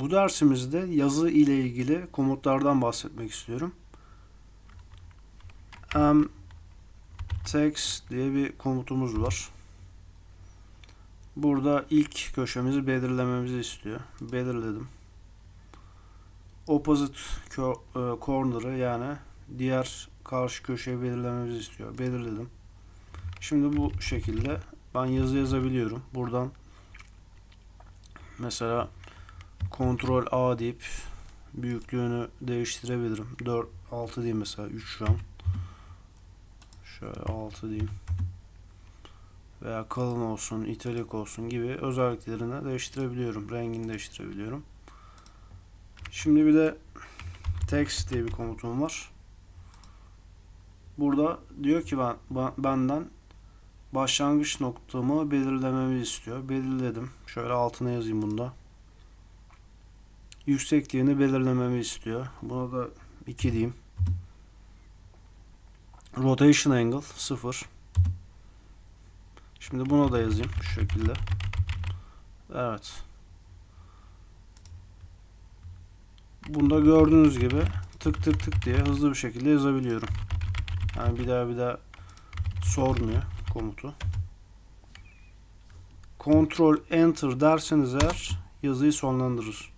Bu dersimizde yazı ile ilgili komutlardan bahsetmek istiyorum. m text diye bir komutumuz var. Burada ilk köşemizi belirlememizi istiyor. Belirledim. Opposite e, corner'ı yani diğer karşı köşeyi belirlememizi istiyor. Belirledim. Şimdi bu şekilde ben yazı yazabiliyorum. Buradan mesela Ctrl A deyip büyüklüğünü değiştirebilirim. 4 6 diyeyim mesela 3 şu an. Şöyle 6 diyeyim. Veya kalın olsun, italik olsun gibi özelliklerini değiştirebiliyorum. Rengini değiştirebiliyorum. Şimdi bir de text diye bir komutum var. Burada diyor ki ben benden başlangıç noktamı belirlememi istiyor. Belirledim. Şöyle altına yazayım bunda. Yüksekliğini belirlememi istiyor. Buna da 2 diyeyim. Rotation angle 0. Şimdi buna da yazayım şu şekilde. Evet. Bunda gördüğünüz gibi tık tık tık diye hızlı bir şekilde yazabiliyorum. Yani bir daha bir daha sormuyor komutu. Ctrl Enter derseniz eğer yazıyı sonlandırır.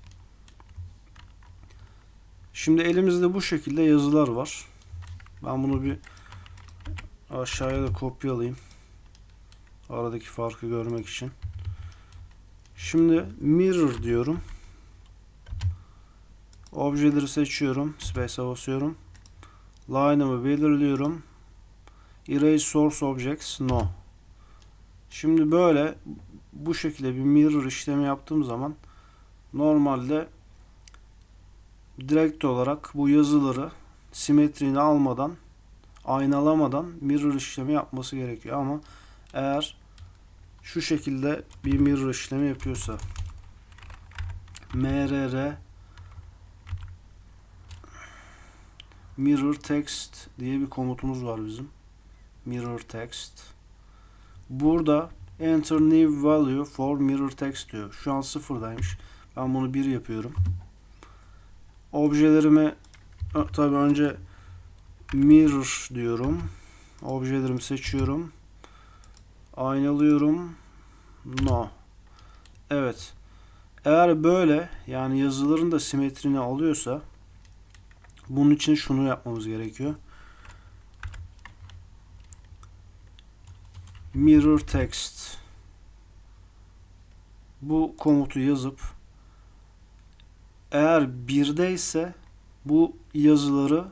Şimdi elimizde bu şekilde yazılar var. Ben bunu bir aşağıya da kopyalayayım. Aradaki farkı görmek için. Şimdi mirror diyorum. Objeleri seçiyorum. Space'e basıyorum. Line'ımı belirliyorum. Erase source objects no. Şimdi böyle bu şekilde bir mirror işlemi yaptığım zaman normalde direkt olarak bu yazıları simetrini almadan aynalamadan mirror işlemi yapması gerekiyor. Ama eğer şu şekilde bir mirror işlemi yapıyorsa mrr mirror text diye bir komutumuz var bizim. Mirror text. Burada enter new value for mirror text diyor. Şu an sıfırdaymış. Ben bunu 1 yapıyorum objelerimi tabi önce mirror diyorum. Objelerimi seçiyorum. Aynalıyorum. No. Evet. Eğer böyle yani yazıların da simetrini alıyorsa bunun için şunu yapmamız gerekiyor. Mirror text. Bu komutu yazıp eğer birdeyse bu yazıları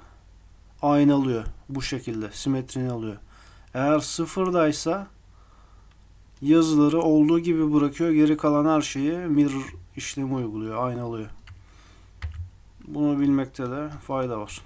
aynalıyor bu şekilde simetrini alıyor. Eğer sıfırdaysa yazıları olduğu gibi bırakıyor. Geri kalan her şeyi mirror işlemi uyguluyor, aynalıyor. Bunu bilmekte de fayda var.